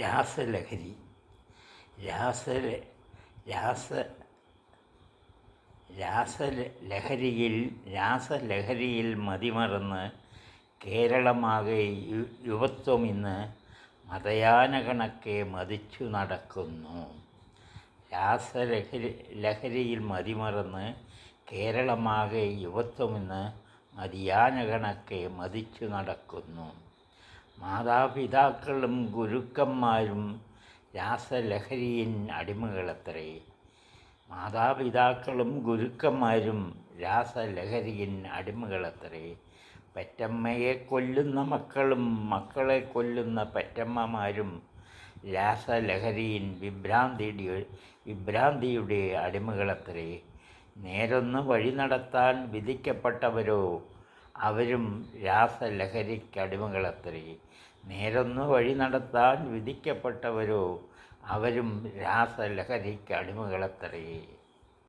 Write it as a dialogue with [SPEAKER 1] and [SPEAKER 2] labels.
[SPEAKER 1] രാസലഹരി രാസ രാസ ലഹരിയിൽ രാസലഹരിയിൽ മതിമറന്ന് കേരളമാകെ യുവത്വം ഇന്ന് മതയാന കണക്കെ മതിച്ചു നടക്കുന്നു. രാസലഹരി ലഹരിയിൽ മതിമറന്ന് കേരളമാകെ യുവത്വം ഇന്ന് മതിയാന കണക്കെ മതിച്ചു നടക്കുന്നു. മാതാപിതാക്കളും ഗുരുക്കന്മാരും രാസലഹരിയിൻ അടിമകളത്രേ. മാതാപിതാക്കളും ഗുരുക്കന്മാരും രാസലഹരിയിൻ അടിമകളത്രേ. പെറ്റമ്മയെ കൊല്ലുന്ന മക്കളും മക്കളെ കൊല്ലുന്ന പെറ്റമ്മമാരും രാസലഹരിയിൻ വിഭ്രാന്തിയുടെ വിഭ്രാന്തിയുടെ അടിമകളത്രേ. നേരൊന്ന് വഴി നടത്താൻ വിധിക്കപ്പെട്ടവരോ അവരും രാസലഹരിക്കടിമകളത്രേ. നേരൊന്ന് വഴി നടത്താൻ വിധിക്കപ്പെട്ടവരോ അവരും രാസലഹരിക്കടിമകളത്രേ.